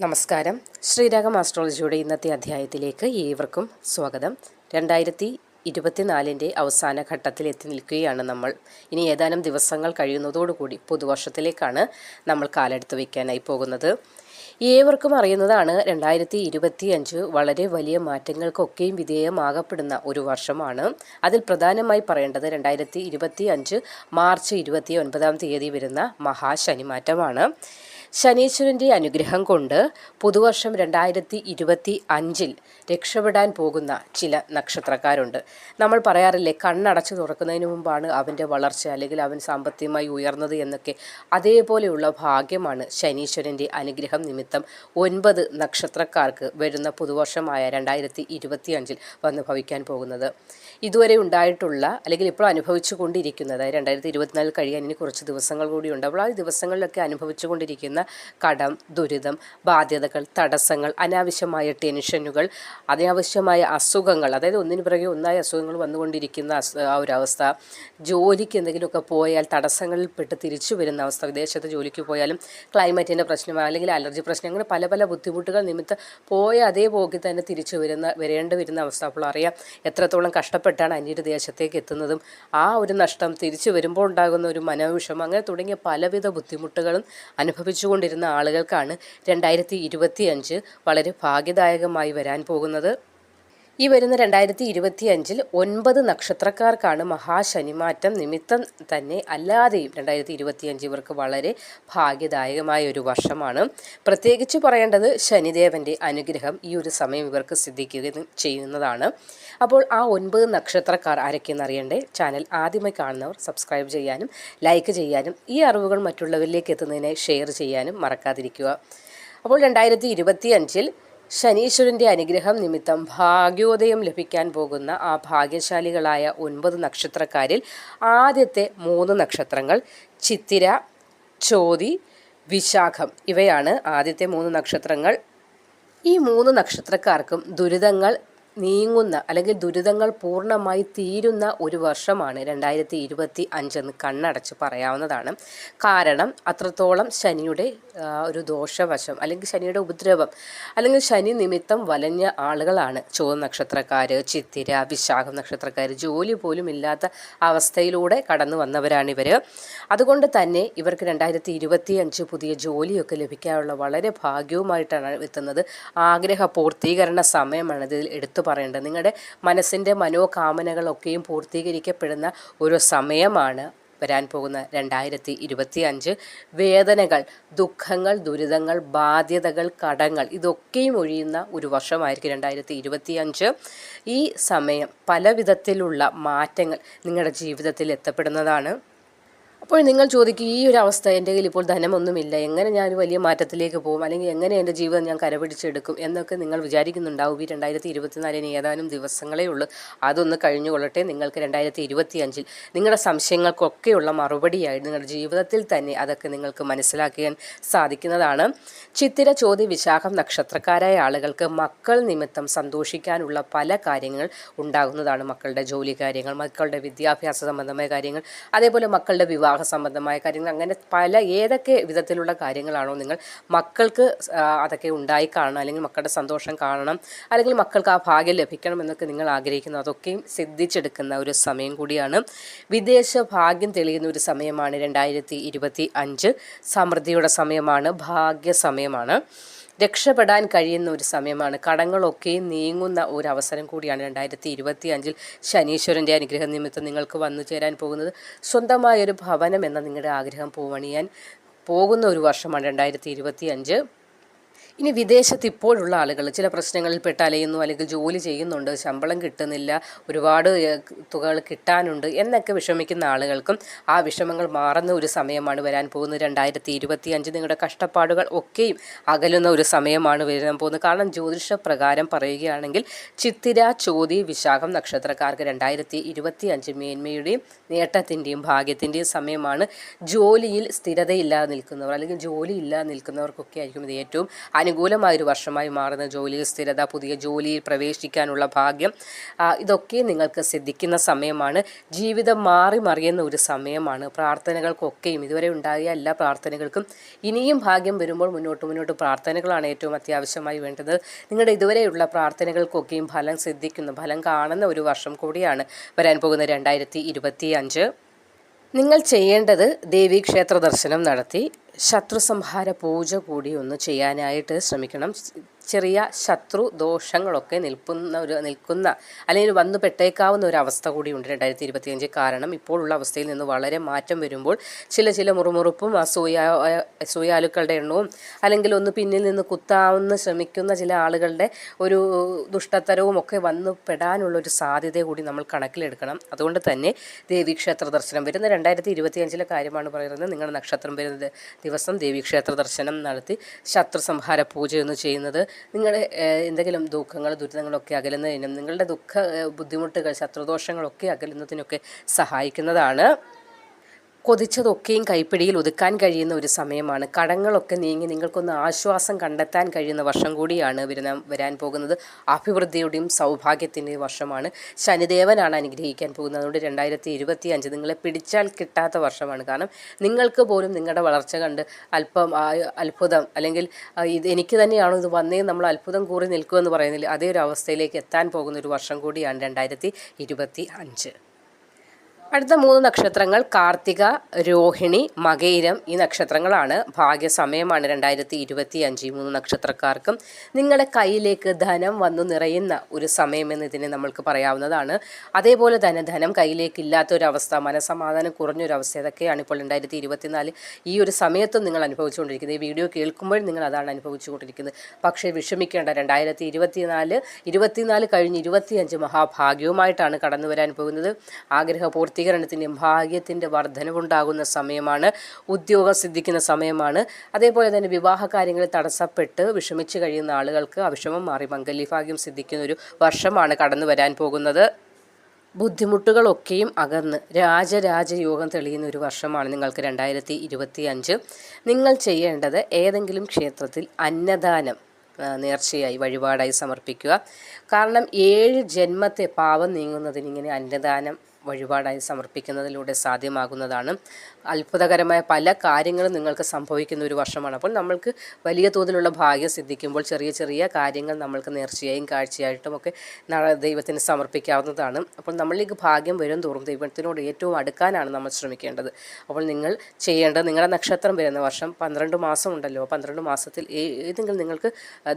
നമസ്കാരം. ശ്രീരാഗം ആസ്ട്രോളജിയുടെ ഇന്നത്തെ അധ്യായത്തിലേക്ക് ഏവർക്കും സ്വാഗതം. രണ്ടായിരത്തി ഇരുപത്തിനാലിന്റെ അവസാന ഘട്ടത്തിൽ എത്തി നിൽക്കുകയാണ് നമ്മൾ. ഇനി ഏതാനും ദിവസങ്ങൾ കഴിയുന്നതോടുകൂടി പുതുവർഷത്തിലേക്കാണ് നമ്മൾ കാലെടുത്ത് വയ്ക്കാനായി പോകുന്നത്. ഏവർക്കും അറിയുന്നതാണ് രണ്ടായിരത്തി ഇരുപത്തി അഞ്ച് വളരെ വലിയ മാറ്റങ്ങൾക്കൊക്കെയും വിധേയമാകപ്പെടുന്ന ഒരു വർഷമാണ്. അതിൽ പ്രധാനമായി പറയേണ്ടത് രണ്ടായിരത്തി ഇരുപത്തി അഞ്ച് മാർച്ച് ഇരുപത്തി ഒൻപതാം തീയതി വരുന്ന മഹാശനിമാറ്റമാണ്. ശനീശ്വരന്റെ അനുഗ്രഹം കൊണ്ട് പുതുവർഷം രണ്ടായിരത്തി ഇരുപത്തി അഞ്ചിൽ രക്ഷപ്പെടാൻ പോകുന്ന ചില നക്ഷത്രക്കാരുണ്ട്. നമ്മൾ പറയാറില്ലേ കണ്ണടച്ചു തുറക്കുന്നതിന് മുമ്പാണ് അവന്റെ വളർച്ച അല്ലെങ്കിൽ അവൻ സാമ്പത്തികമായി ഉയർന്നത് എന്നൊക്കെ. അതേപോലെയുള്ള ഭാഗ്യമാണ് ശനീശ്വരന്റെ അനുഗ്രഹം നിമിത്തം ഒൻപത് നക്ഷത്രക്കാർക്ക് വരുന്ന പുതുവർഷമായ രണ്ടായിരത്തി ഇരുപത്തി അഞ്ചിൽ വന്ന് ഭവിക്കാൻ പോകുന്നത്. ഇതുവരെ ഉണ്ടായിട്ടുള്ള അല്ലെങ്കിൽ ഇപ്പോൾ അനുഭവിച്ചു കൊണ്ടിരിക്കുന്നത് രണ്ടായിരത്തി ഇരുപത്തിനാലിൽ കഴിയാൻ ഇനി കുറച്ച് ദിവസങ്ങൾ കൂടിയുണ്ട്. അപ്പോൾ ആ ദിവസങ്ങളിലൊക്കെ അനുഭവിച്ചു കൊണ്ടിരിക്കുന്ന കടം ദുരിതം ബാധ്യതകൾ തടസ്സങ്ങൾ അനാവശ്യമായ ടെൻഷനുകൾ അനാവശ്യമായ അസുഖങ്ങൾ അതായത് ഒന്നിനു പിറകെ ഒന്നായ അസുഖങ്ങൾ വന്നുകൊണ്ടിരിക്കുന്ന ആ ഒരു അവസ്ഥ ജോലിക്ക് എന്തെങ്കിലുമൊക്കെ പോയാൽ തടസ്സങ്ങളിൽ പെട്ട് തിരിച്ചു വരുന്ന അവസ്ഥ വിദേശത്ത് ജോലിക്ക് പോയാലും ക്ലൈമറ്റിന്റെ പ്രശ്നം അല്ലെങ്കിൽ അലർജി പ്രശ്നം അങ്ങനെ പല പല ബുദ്ധിമുട്ടുകൾ നിമിത്തം പോയ അതേ പോക്കി തന്നെ തിരിച്ചു വരുന്ന വരേണ്ടി വരുന്ന അവസ്ഥ അപ്പോൾ അറിയാം എത്രത്തോളം കഷ്ടപ്പെട്ടാണ് അന്യൊരു ദേശത്തേക്ക് എത്തുന്നതും ആ ഒരു നഷ്ടം തിരിച്ചു വരുമ്പോൾ ഉണ്ടാകുന്ന ഒരു മനോവിഷമം അങ്ങനെ തുടങ്ങിയ പലവിധ ബുദ്ധിമുട്ടുകളും അനുഭവിച്ചുകൊണ്ടിരുന്ന ആളുകൾക്കാണ് രണ്ടായിരത്തി വളരെ ഭാഗ്യദായകമായി വരാൻ പോകുന്നത്. ഈ വരുന്ന രണ്ടായിരത്തി ഇരുപത്തി അഞ്ചിൽ ഒൻപത് നക്ഷത്രക്കാർക്കാണ് മഹാശനിമാറ്റം നിമിത്തം തന്നെ അല്ലാതെയും രണ്ടായിരത്തി ഇരുപത്തി അഞ്ച് ഇവർക്ക് വളരെ ഭാഗ്യദായകമായ ഒരു വർഷമാണ്. പ്രത്യേകിച്ച് പറയേണ്ടത് ശനിദേവന്റെ അനുഗ്രഹം ഈ ഒരു സമയം ഇവർക്ക് സിദ്ധിക്കുക ചെയ്യുന്നതാണ്. അപ്പോൾ ആ ഒൻപത് നക്ഷത്രക്കാർ ആരൊക്കെയെന്ന് അറിയണ്ടേ ചാനൽ ആദ്യമായി കാണുന്നവർ സബ്സ്ക്രൈബ് ചെയ്യാനും ലൈക്ക് ചെയ്യാനും ഈ അറിവുകൾ മറ്റുള്ളവരിലേക്ക് എത്തുന്നതിനെ ഷെയർ ചെയ്യാനും മറക്കാതിരിക്കുക. അപ്പോൾ രണ്ടായിരത്തി ഇരുപത്തി അഞ്ചിൽ ശനീശ്വരന്റെ അനുഗ്രഹം നിമിത്തം ഭാഗ്യോദയം ലഭിക്കാൻ പോകുന്ന ആ ഭാഗ്യശാലികളായ ഒൻപത് നക്ഷത്രക്കാരിൽ ആദ്യത്തെ മൂന്ന് നക്ഷത്രങ്ങൾ ചിത്തിര ചോതി വിശാഖം ഇവയാണ് ആദ്യത്തെ മൂന്ന് നക്ഷത്രങ്ങൾ. ഈ മൂന്ന് നക്ഷത്രക്കാർക്കും ദുരിതങ്ങൾ നീങ്ങുന്ന അല്ലെങ്കിൽ ദുരിതങ്ങൾ പൂർണമായി തീരുന്ന ഒരു വർഷമാണ് രണ്ടായിരത്തി ഇരുപത്തി അഞ്ചെന്ന് കണ്ണടച്ച് പറയാവുന്നതാണ്. കാരണം അത്രത്തോളം ശനിയുടെ ഒരു ദോഷവശം അല്ലെങ്കിൽ ശനിയുടെ ഉപദ്രവം അല്ലെങ്കിൽ ശനി നിമിത്തം വലഞ്ഞ ആളുകളാണ്. ചുവന്ന നക്ഷത്രക്കാർ ചിത്തിര വിശാഖം നക്ഷത്രക്കാർ ജോലി പോലും ഇല്ലാത്ത അവസ്ഥയിലൂടെ കടന്നു വന്നവരാണ് ഇവർ അതുകൊണ്ട് തന്നെ ഇവർക്ക് രണ്ടായിരത്തി ഇരുപത്തി അഞ്ച് പുതിയ ജോലിയൊക്കെ ലഭിക്കാനുള്ള വളരെ ഭാഗ്യവുമായിട്ടാണ് എത്തുന്നത്. ആഗ്രഹ പൂർത്തീകരണ സമയമാണ് ഇതിൽ എടുത്തു പറയേണ്ടത് നിങ്ങളുടെ മനസ്സിന്റെ മനോകാമനകളൊക്കെയും പൂർത്തീകരിക്കപ്പെടുന്ന ഒരു സമയമാണ് വരാൻ പോകുന്ന രണ്ടായിരത്തി ഇരുപത്തി അഞ്ച് വേദനകൾ ദുഃഖങ്ങൾ ദുരിതങ്ങൾ ബാധ്യതകൾ കടങ്ങൾ ഇതൊക്കെയും ഒഴിയുന്ന ഒരു വർഷമായിരിക്കും രണ്ടായിരത്തി ഇരുപത്തി അഞ്ച് ഈ സമയം പല വിധത്തിലുള്ള മാറ്റങ്ങൾ നിങ്ങളുടെ ജീവിതത്തിൽ എത്തപ്പെടുന്നതാണ്. അപ്പോൾ നിങ്ങൾ ചോദിക്കും ഈ ഒരു അവസ്ഥ എന്റെ കയ്യിൽ ഇപ്പോൾ ധനമൊന്നുമില്ല. എങ്ങനെ ഞാൻ വലിയ മാറ്റത്തിലേക്ക് പോകും? അല്ലെങ്കിൽ എങ്ങനെ എന്റെ ജീവിതം ഞാൻ കരപിടിച്ചെടുക്കും? എന്നൊക്കെ നിങ്ങൾ വിചാരിക്കുന്നുണ്ടാവും. ഈ രണ്ടായിരത്തി ഇരുപത്തിനാലിന് ഏതാനും ദിവസങ്ങളേ ഉള്ളൂ. അതൊന്ന് കഴിഞ്ഞുകൊള്ളട്ടെ നിങ്ങൾക്ക് രണ്ടായിരത്തി ഇരുപത്തി അഞ്ചിൽ നിങ്ങളുടെ സംശയങ്ങൾക്കൊക്കെയുള്ള മറുപടിയായി നിങ്ങളുടെ ജീവിതത്തിൽ തന്നെ അതൊക്കെ നിങ്ങൾക്ക് മനസ്സിലാക്കാൻ സാധിക്കുന്നതാണ്. ചിത്തിര ചോദ്യ വിശാഖം നക്ഷത്രക്കാരായ ആളുകൾക്ക് മക്കൾ നിമിത്തം സന്തോഷിക്കാനുള്ള പല കാര്യങ്ങൾ ഉണ്ടാകുന്നതാണ് മക്കളുടെ ജോലി കാര്യങ്ങൾ മക്കളുടെ വിദ്യാഭ്യാസ സംബന്ധമായ കാര്യങ്ങൾ അതേപോലെ മക്കളുടെ വിവാഹ വിവാഹ സംബന്ധമായ കാര്യങ്ങൾ അങ്ങനെ പല ഏതൊക്കെ വിധത്തിലുള്ള കാര്യങ്ങളാണോ നിങ്ങൾ മക്കൾക്ക് അതൊക്കെ ഉണ്ടായി കാണണം അല്ലെങ്കിൽ മക്കളുടെ സന്തോഷം കാണണം അല്ലെങ്കിൽ മക്കൾക്ക് ആ ഭാഗ്യം ലഭിക്കണം എന്നൊക്കെ നിങ്ങൾ ആഗ്രഹിക്കുന്നു. അതൊക്കെയും സിദ്ധിച്ചെടുക്കുന്ന ഒരു സമയം കൂടിയാണ്. വിദേശ ഭാഗ്യം തെളിയുന്ന ഒരു സമയമാണ് രണ്ടായിരത്തി അഞ്ച്. സമൃദ്ധിയുടെ സമയമാണ് ഭാഗ്യ സമയമാണ്. രക്ഷപ്പെടാൻ കഴിയുന്ന ഒരു സമയമാണ്. കടങ്ങളൊക്കെ നീങ്ങുന്ന ഒരു അവസരം കൂടിയാണ് രണ്ടായിരത്തി ഇരുപത്തി അഞ്ചിൽ ശനീശ്വരന്റെ അനുഗ്രഹ നിമിത്തം നിങ്ങൾക്ക് വന്നു ചേരാൻ പോകുന്നത്. സ്വന്തമായൊരു ഭവനം എന്ന നിങ്ങളുടെ ആഗ്രഹം പൂവണിയാൻ പോകുന്ന ഒരു വർഷമാണ് രണ്ടായിരത്തി ഇരുപത്തി അഞ്ച് ഇനി വിദേശത്ത് ഇപ്പോഴുള്ള ആളുകൾ ചില പ്രശ്നങ്ങളിൽ പെട്ട് അലയുന്നു അല്ലെങ്കിൽ ജോലി ചെയ്യുന്നുണ്ട് ശമ്പളം കിട്ടുന്നില്ല ഒരുപാട് തുകകൾ കിട്ടാനുണ്ട് എന്നൊക്കെ വിഷമിക്കുന്ന ആളുകൾക്കും ആ വിഷമങ്ങൾ മാറുന്ന ഒരു സമയമാണ് വരാൻ പോകുന്നത്. രണ്ടായിരത്തി ഇരുപത്തി അഞ്ച് നിങ്ങളുടെ കഷ്ടപ്പാടുകൾ ഒക്കെയും അകലുന്ന ഒരു സമയമാണ് വരാൻ പോകുന്നത്. കാരണം ജ്യോതിഷ പ്രകാരം പറയുകയാണെങ്കിൽ ചിത്തിര ചോതി വിശാഖം നക്ഷത്രക്കാർക്ക് രണ്ടായിരത്തി ഇരുപത്തി അഞ്ച് മേന്മയുടെയും നേട്ടത്തിന്റെയും ഭാഗ്യത്തിന്റെയും സമയമാണ്. ജോലിയിൽ സ്ഥിരതയില്ലാതെ നിൽക്കുന്നവർ അല്ലെങ്കിൽ ജോലി ഇല്ലാതെ നിൽക്കുന്നവർക്കൊക്കെ ആയിരിക്കും ഇത് ഏറ്റവും അനുകൂലമായൊരു വർഷമായി മാറുന്ന ജോലിയിൽ സ്ഥിരത പുതിയ ജോലിയിൽ പ്രവേശിക്കാനുള്ള ഭാഗ്യം ഇതൊക്കെ നിങ്ങൾക്ക് സിദ്ധിക്കുന്ന സമയമാണ്. ജീവിതം മാറി മറിയുന്ന ഒരു സമയമാണ്. പ്രാർത്ഥനകൾക്കൊക്കെയും ഇതുവരെ ഉണ്ടായ എല്ലാ പ്രാർത്ഥനകൾക്കും ഇനിയും ഭാഗ്യം വരുമ്പോൾ മുന്നോട്ട് മുന്നോട്ട് പ്രാർത്ഥനകളാണ് ഏറ്റവും അത്യാവശ്യമായി വേണ്ടത്. നിങ്ങളുടെ ഇതുവരെയുള്ള പ്രാർത്ഥനകൾക്കൊക്കെയും ഫലം സിദ്ധിക്കുന്നു. ഫലം കാണുന്ന ഒരു വർഷം കൂടിയാണ് വരാൻ പോകുന്ന രണ്ടായിരത്തി നിങ്ങൾ ചെയ്യേണ്ടത് ദേവീക്ഷേത്ര ദർശനം നടത്തി. ശത്രുസംഹാര പൂജ കൂടി ഒന്ന് ചെയ്യാനായിട്ട് ശ്രമിക്കണം. ചെറിയ ശത്രു ദോഷങ്ങളൊക്കെ നിൽക്കുന്ന ഒരു നിൽക്കുന്ന അല്ലെങ്കിൽ വന്നു പെട്ടേക്കാവുന്ന ഒരു അവസ്ഥ കൂടിയുണ്ട് രണ്ടായിരത്തി ഇരുപത്തിയഞ്ച് കാരണം. ഇപ്പോഴുള്ള അവസ്ഥയിൽ നിന്ന് വളരെ മാറ്റം വരുമ്പോൾ ചില ചില മുറുമുറുപ്പും അസൂയ അസൂയാലുക്കളുടെ എണ്ണവും അല്ലെങ്കിൽ ഒന്ന് പിന്നിൽ നിന്ന് കുത്താവുന്ന ശ്രമിക്കുന്ന ചില ആളുകളുടെ ഒരു ദുഷ്ടത്തരവും ഒക്കെ വന്നു പെടാനുള്ള ഒരു സാധ്യത കൂടി നമ്മൾ കണക്കിലെടുക്കണം. അതുകൊണ്ട് തന്നെ ദേവീക്ഷേത്ര ദർശനം വരുന്ന രണ്ടായിരത്തി ഇരുപത്തിയഞ്ചിലെ കാര്യമാണ് പറയുന്നത്. നിങ്ങളുടെ നക്ഷത്രം വരുന്ന ദിവസം ദേവീക്ഷേത്ര ദർശനം നടത്തി ശത്രു സംഹാര പൂജയൊന്നും ചെയ്യുന്നത് നിങ്ങളുടെ എന്തെങ്കിലും ദുഃഖങ്ങൾ ദുരിതങ്ങളൊക്കെ അകലുന്നതിനും നിങ്ങളുടെ ദുഃഖ ബുദ്ധിമുട്ടുകൾ ശത്രുദോഷങ്ങളൊക്കെ അകലുന്നതിനൊക്കെ സഹായിക്കുന്നതാണ്. കൊതിച്ചതൊക്കെയും കൈപ്പിടിയിൽ ഒതുക്കാൻ കഴിയുന്ന ഒരു സമയമാണ്. കടങ്ങളൊക്കെ നീങ്ങി നിങ്ങൾക്കൊന്ന് ആശ്വാസം കണ്ടെത്താൻ കഴിയുന്ന വർഷം കൂടിയാണ് വരുന്ന വരാൻ പോകുന്നത്. അഭിവൃദ്ധിയുടെയും സൗഭാഗ്യത്തിന്റെയും വർഷമാണ്. ശനിദേവനാണ് അനുഗ്രഹിക്കാൻ പോകുന്നത്. അതുകൊണ്ട് രണ്ടായിരത്തി ഇരുപത്തി അഞ്ച് നിങ്ങളെ പിടിച്ചാൽ കിട്ടാത്ത വർഷമാണ്. കാരണം നിങ്ങൾക്ക് പോലും നിങ്ങളുടെ വളർച്ച കണ്ട് അല്പം അത്ഭുതം അല്ലെങ്കിൽ ഇത് എനിക്ക് തന്നെയാണോ ഇത് വന്നേ നമ്മൾ അത്ഭുതം കൂറി നിൽക്കുമെന്ന് പറയുന്നില്ല. അതേ ഒരു അവസ്ഥയിലേക്ക് എത്താൻ പോകുന്ന ഒരു വർഷം കൂടിയാണ് രണ്ടായിരത്തി ഇരുപത്തി അഞ്ച് അടുത്ത മൂന്ന് നക്ഷത്രങ്ങൾ കാർത്തിക രോഹിണി മകയിരം ഈ നക്ഷത്രങ്ങളാണ്. ഭാഗ്യസമയമാണ് രണ്ടായിരത്തി ഇരുപത്തി അഞ്ച് മൂന്ന് നക്ഷത്രക്കാർക്കും. നിങ്ങളുടെ കയ്യിലേക്ക് ധനം വന്നു നിറയുന്ന ഒരു സമയമെന്ന് ഇതിനെ നമ്മൾക്ക് പറയാവുന്നതാണ്. അതേപോലെ തന്നെ ധനം കയ്യിലേക്ക് ഇല്ലാത്തൊരവസ്ഥ മനസമാധാനം കുറഞ്ഞൊരവസ്ഥ ഇതൊക്കെയാണ് ഇപ്പോൾ രണ്ടായിരത്തി ഇരുപത്തിനാല് ഈ ഒരു സമയത്തും നിങ്ങൾ അനുഭവിച്ചുകൊണ്ടിരിക്കുന്നത്. ഈ വീഡിയോ കേൾക്കുമ്പോൾ നിങ്ങൾ അതാണ് അനുഭവിച്ചുകൊണ്ടിരിക്കുന്നത്. പക്ഷേ വിഷമിക്കേണ്ട രണ്ടായിരത്തി ഇരുപത്തിനാല് ഇരുപത്തിനാല് കഴിഞ്ഞ് ഇരുപത്തിയഞ്ച് മഹാഭാഗ്യവുമായിട്ടാണ് കടന്നു വരാൻ പോകുന്നത്. ആഗ്രഹ പൂർത്തീകരണത്തിന്റെയും ഭാഗ്യത്തിന്റെ വർധനവുണ്ടാകുന്ന സമയമാണ് ഉദ്യോഗം സിദ്ധിക്കുന്ന സമയമാണ്. അതേപോലെ തന്നെ വിവാഹ കാര്യങ്ങളിൽ തടസ്സപ്പെട്ട് വിഷമിച്ച് കഴിയുന്ന ആളുകൾക്ക് അവിഷമം മാറി മംഗല്യഭാഗ്യം സിദ്ധിക്കുന്ന ഒരു വർഷമാണ് കടന്നു വരാൻ പോകുന്നത്. ബുദ്ധിമുട്ടുകളൊക്കെയും അകന്ന് രാജരാജയോഗം തെളിയുന്ന ഒരു വർഷമാണ് നിങ്ങൾക്ക് രണ്ടായിരത്തി ഇരുപത്തി അഞ്ച് നിങ്ങൾ ചെയ്യേണ്ടത് ഏതെങ്കിലും ക്ഷേത്രത്തിൽ അന്നദാനം നേർച്ചയായി വഴിപാടായി സമർപ്പിക്കുക. കാരണം ഏഴ് ജന്മത്തെ പാവം നീങ്ങുന്നതിന് ഇങ്ങനെ അന്നദാനം വഴിപാടായി സമർപ്പിക്കുന്നതിലൂടെ സാധ്യമാകുന്നതാണ്. അത്ഭുതകരമായ പല കാര്യങ്ങളും നിങ്ങൾക്ക് സംഭവിക്കുന്ന ഒരു വർഷമാണ്. അപ്പോൾ നമ്മൾക്ക് വലിയ തോതിലുള്ള ഭാഗ്യം സിദ്ധിക്കുമ്പോൾ ചെറിയ ചെറിയ കാര്യങ്ങൾ നമ്മൾക്ക് നേർച്ചയായും കാഴ്ചയായിട്ടും ഒക്കെ ദൈവത്തിന് സമർപ്പിക്കാവുന്നതാണ്. അപ്പോൾ നമ്മളിലേക്ക് ഭാഗ്യം വരും തോറും ദൈവത്തിനോട് ഏറ്റവും അടുക്കാനാണ് നമ്മൾ ശ്രമിക്കേണ്ടത്. അപ്പോൾ നിങ്ങൾ ചെയ്യേണ്ടത് നിങ്ങളുടെ നക്ഷത്രം വരുന്ന വർഷം പന്ത്രണ്ട് മാസം ഉണ്ടല്ലോ. പന്ത്രണ്ട് മാസത്തിൽ ഏതെങ്കിലും നിങ്ങൾക്ക്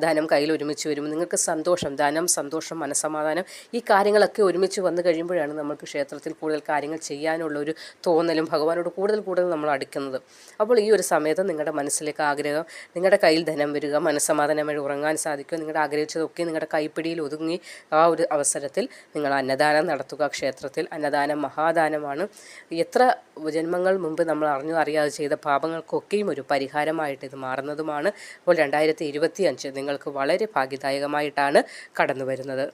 ധനം കയ്യിൽ ഒരുമിച്ച് വരും. നിങ്ങൾക്ക് സന്തോഷം ധനം സന്തോഷം മനസ്സമാധാനം ഈ കാര്യങ്ങളൊക്കെ ഒരുമിച്ച് വന്നു കഴിയുമ്പോഴാണ് നമുക്ക് ക്ഷേത്രത്തിൽ കൂടുതൽ കാര്യങ്ങൾ ചെയ്യാനുള്ള ഒരു തോന്നലും ഭഗവാനോട് കൂടുതൽ കൂടുതൽ നമ്മൾ അടുക്കുന്നത്. അപ്പോൾ ഈ ഒരു സമയത്ത് നിങ്ങളുടെ മനസ്സിലേക്ക് ആഗ്രഹം നിങ്ങളുടെ കയ്യിൽ ധനം വരിക മനസ്സമാധാനമായി ഉറങ്ങാൻ സാധിക്കുക നിങ്ങളുടെ ആഗ്രഹിച്ചതൊക്കെ നിങ്ങളുടെ കൈപ്പിടിയിൽ ഒതുങ്ങി ആ ഒരു അവസരത്തിൽ നിങ്ങൾ അന്നദാനം നടത്തുക. ക്ഷേത്രത്തിൽ അന്നദാനം മഹാദാനമാണ്. എത്ര ജന്മങ്ങൾ മുമ്പ് നമ്മൾ അറിഞ്ഞു അറിയാതെ ചെയ്ത പാപങ്ങൾക്കൊക്കെയും ഒരു പരിഹാരമായിട്ട് ഇത് മാറുന്നതുമാണ്. അപ്പോൾ രണ്ടായിരത്തി ഇരുപത്തി അഞ്ച് നിങ്ങൾക്ക് വളരെ ഭാഗ്യദായകമായിട്ടാണ് കടന്നു വരുന്നത്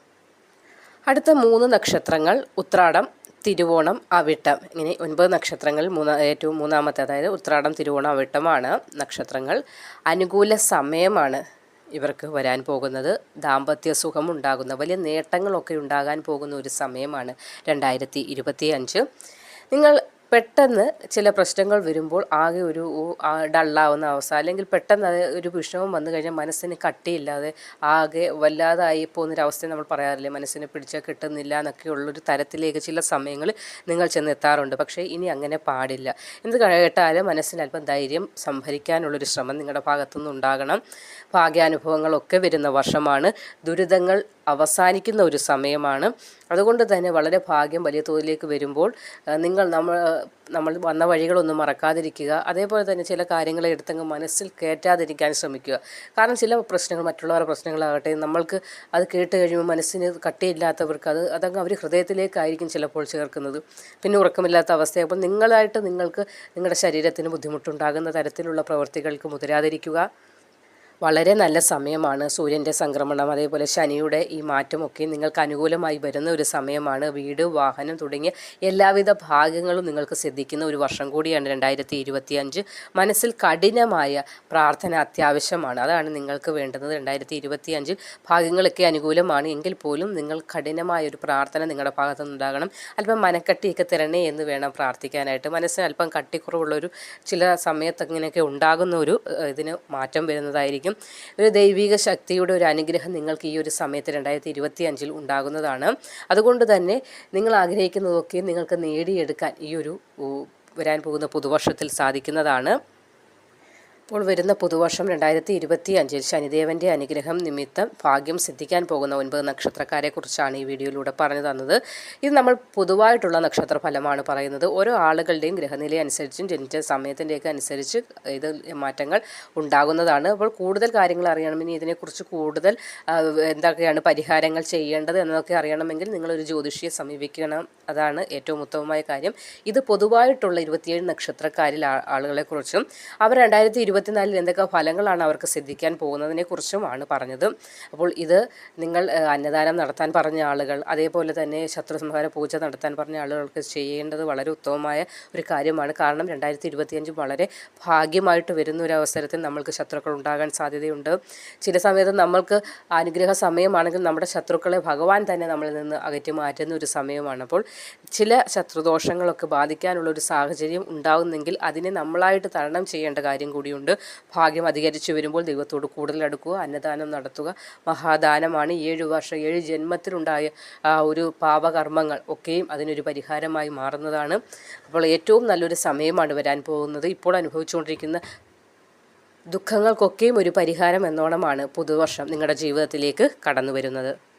അടുത്ത മൂന്ന് നക്ഷത്രങ്ങൾ ഉത്രാടം തിരുവോണം അവിട്ടം. ഇങ്ങനെ ഒൻപത് നക്ഷത്രങ്ങൾ മൂന്നാ ഏറ്റവും മൂന്നാമത്തെ അതായത് ഉത്രാടം തിരുവോണം അവിട്ടമാണ് നക്ഷത്രങ്ങൾ. അനുകൂല സമയമാണ് ഇവർക്ക് വരാൻ പോകുന്നത്. ദാമ്പത്യ സുഖം ഉണ്ടാകുന്ന വലിയ നേട്ടങ്ങളൊക്കെ ഉണ്ടാകാൻ പോകുന്ന ഒരു സമയമാണ് രണ്ടായിരത്തി ഇരുപത്തി അഞ്ച് നിങ്ങൾ പെട്ടെന്ന് ചില പ്രശ്നങ്ങൾ വരുമ്പോൾ ആകെ ഒരു ഡള്ളാവുന്ന അവസ്ഥ. അല്ലെങ്കിൽ പെട്ടെന്ന് അത് ഒരു വിഷമം വന്നു കഴിഞ്ഞാൽ മനസ്സിന് കട്ടിയില്ലാതെ ആകെ വല്ലാതായി പോകുന്നൊരവസ്ഥ നമ്മൾ പറയാറില്ലേ. മനസ്സിനെ പിടിച്ചാൽ കിട്ടുന്നില്ല എന്നൊക്കെയുള്ളൊരു തരത്തിലേക്ക് ചില സമയങ്ങളിൽ നിങ്ങൾ ചെന്നെത്താറുണ്ട്. പക്ഷേ ഇനി അങ്ങനെ പാടില്ല. എന്ത് കേട്ടാലും മനസ്സിന് അല്പം ധൈര്യം സംഭരിക്കാനുള്ളൊരു ശ്രമം നിങ്ങളുടെ ഭാഗത്തുനിന്ന് ഉണ്ടാകണം ഭാഗ്യാനുഭവങ്ങളൊക്കെ വരുന്ന വർഷമാണ്. ദുരിതങ്ങൾ അവസാനിക്കുന്ന ഒരു സമയമാണ്. അതുകൊണ്ട് തന്നെ വളരെ ഭാഗ്യം വലിയ തോതിലേക്ക് വരുമ്പോൾ നിങ്ങൾ നമ്മൾ നമ്മൾ വന്ന വഴികളൊന്നും മറക്കാതിരിക്കുക. അതേപോലെ തന്നെ ചില കാര്യങ്ങളെ എടുത്തങ്ങ് മനസ്സിൽ കയറ്റാതിരിക്കാൻ ശ്രമിക്കുക. കാരണം ചില പ്രശ്നങ്ങൾ മറ്റുള്ളവരുടെ പ്രശ്നങ്ങളാകട്ടെ നമ്മൾക്ക് അത് കേട്ട് കഴിയുമ്പോൾ മനസ്സിന് കട്ടിയില്ലാത്തവർക്ക് അത് അതങ്ങ് അവർ ഹൃദയത്തിലേക്കായിരിക്കും ചിലപ്പോൾ ചേർക്കുന്നത്. പിന്നെ ഉറക്കമില്ലാത്ത അവസ്ഥയപ്പോൾ നിങ്ങളായിട്ട് നിങ്ങൾക്ക് നിങ്ങളുടെ ശരീരത്തിന് ബുദ്ധിമുട്ടുണ്ടാകുന്ന തരത്തിലുള്ള പ്രവൃത്തികൾക്ക് മുതിരാതിരിക്കുക. വളരെ നല്ല സമയമാണ് സൂര്യന്റെ സംക്രമണം അതേപോലെ ശനിയുടെ ഈ മാറ്റമൊക്കെ നിങ്ങൾക്ക് അനുകൂലമായി വരുന്ന ഒരു സമയമാണ്. വീട് വാഹനം തുടങ്ങിയ എല്ലാവിധ ഭാഗ്യങ്ങളും നിങ്ങൾക്ക് സിദ്ധിക്കുന്ന ഒരു വർഷം കൂടിയാണ് രണ്ടായിരത്തി ഇരുപത്തി അഞ്ച് മനസ്സിൽ കഠിനമായ പ്രാർത്ഥന അത്യാവശ്യമാണ്. അതാണ് നിങ്ങൾക്ക് വേണ്ടുന്നത്. രണ്ടായിരത്തി ഇരുപത്തി അഞ്ചിൽ ഭാഗ്യങ്ങളൊക്കെ അനുകൂലമാണ്. എങ്കിൽ പോലും നിങ്ങൾ കഠിനമായ ഒരു പ്രാർത്ഥന നിങ്ങളുടെ ഭാഗത്തു നിന്നുണ്ടാകണം അല്പം മനക്കട്ടിയൊക്കെ തരണേ എന്ന് വേണം പ്രാർത്ഥിക്കാനായിട്ട്. മനസ്സിന് അല്പം കട്ടിക്കുറവുള്ളൊരു ചില സമയത്ത് ഇങ്ങനെയൊക്കെ ഉണ്ടാകുന്ന ഒരു ഇതിന് മാറ്റം വരുന്നതായിരിക്കും. ഒരു ദൈവിക ശക്തിയുടെ ഒരു അനുഗ്രഹം നിങ്ങൾക്ക് ഈ ഒരു സമയത്ത് രണ്ടായിരത്തി ഇരുപത്തി അഞ്ചിൽ ഉണ്ടാകുന്നതാണ്. അതുകൊണ്ട് തന്നെ നിങ്ങൾ ആഗ്രഹിക്കുന്നതൊക്കെ നിങ്ങൾക്ക് നേടിയെടുക്കാൻ ഈ ഒരു വരാൻ പോകുന്ന പുതുവർഷത്തിൽ സാധിക്കുന്നതാണ്. ഇപ്പോൾ വരുന്ന പുതുവർഷം രണ്ടായിരത്തി ഇരുപത്തി അഞ്ചിൽ ശനിദേവന്റെ അനുഗ്രഹം നിമിത്തം ഭാഗ്യം സിദ്ധിക്കാൻ പോകുന്ന ഒൻപത് നക്ഷത്രക്കാരെ കുറിച്ചാണ് ഈ വീഡിയോയിലൂടെ പറഞ്ഞു തന്നത്. ഇത് നമ്മൾ പൊതുവായിട്ടുള്ള നക്ഷത്ര ഫലമാണ് പറയുന്നത്. ഓരോ ആളുകളുടെയും ഗ്രഹനില അനുസരിച്ചും ജനിച്ച സമയത്തിന്റെയൊക്കെ അനുസരിച്ച് ഇത് മാറ്റങ്ങൾ ഉണ്ടാകുന്നതാണ്. അപ്പോൾ കൂടുതൽ കാര്യങ്ങൾ അറിയണമെങ്കിൽ ഇതിനെക്കുറിച്ച് കൂടുതൽ എന്തൊക്കെയാണ് പരിഹാരങ്ങൾ ചെയ്യേണ്ടത് എന്നതൊക്കെ അറിയണമെങ്കിൽ നിങ്ങളൊരു ജ്യോതിഷിയെ സമീപിക്കണം. അതാണ് ഏറ്റവും ഉത്തമമായ കാര്യം. ഇത് പൊതുവായിട്ടുള്ള ഇരുപത്തിയേഴ് നക്ഷത്രക്കാരിൽ ആളുകളെക്കുറിച്ചും അവർ രണ്ടായിരത്തി ഇരുപത്തിനാലിൽ എന്തൊക്കെ ഫലങ്ങളാണ് അവർക്ക് സിദ്ധിക്കാൻ പോകുന്നതിനെ കുറിച്ചുമാണ് പറഞ്ഞത്. അപ്പോൾ ഇത് നിങ്ങൾ അന്നദാനം നടത്താൻ പറഞ്ഞ ആളുകൾ അതേപോലെ തന്നെ ശത്രുസംഹാര പൂജ നടത്താൻ പറഞ്ഞ ആളുകൾക്ക് ചെയ്യേണ്ടത് വളരെ ഉത്തമമായ ഒരു കാര്യമാണ്. കാരണം രണ്ടായിരത്തി ഇരുപത്തിയഞ്ച് വളരെ ഭാഗ്യമായിട്ട് വരുന്ന ഒരു അവസരത്തിൽ നമ്മൾക്ക് ശത്രുക്കൾ ഉണ്ടാകാൻ സാധ്യതയുണ്ട്. ചില സമയത്ത് നമ്മൾക്ക് അനുഗ്രഹ സമയമാണെങ്കിൽ നമ്മുടെ ശത്രുക്കളെ ഭഗവാൻ തന്നെ നമ്മളിൽ നിന്ന് അകറ്റി മാറ്റുന്ന ഒരു സമയമാണ്. അപ്പോൾ ചില ശത്രുദോഷങ്ങളൊക്കെ ബാധിക്കാനുള്ള ഒരു സാഹചര്യം ഉണ്ടാകുന്നെങ്കിൽ അതിനെ നമ്മളായിട്ട് തരണം ചെയ്യേണ്ട കാര്യം കൂടിയുണ്ട് ഭാഗ്യം അധികരിച്ചു വരുമ്പോൾ ദൈവത്തോട് കൂടുതൽ അടുക്കുക അന്നദാനം നടത്തുക. മഹാദാനമാണ്. ഏഴ് വർഷം ഏഴ് ജന്മത്തിലുണ്ടായ ആ ഒരു പാപകർമ്മങ്ങൾ ഒക്കെയും അതിനൊരു പരിഹാരമായി മാറുന്നതാണ്. അപ്പോൾ ഏറ്റവും നല്ലൊരു സമയമാണ് വരാൻ പോകുന്നത്. ഇപ്പോൾ അനുഭവിച്ചുകൊണ്ടിരിക്കുന്ന ദുഃഖങ്ങൾക്കൊക്കെയും ഒരു പരിഹാരം എന്നോണമാണ് പുതുവർഷം നിങ്ങളുടെ ജീവിതത്തിലേക്ക് കടന്നു വരുന്നത്.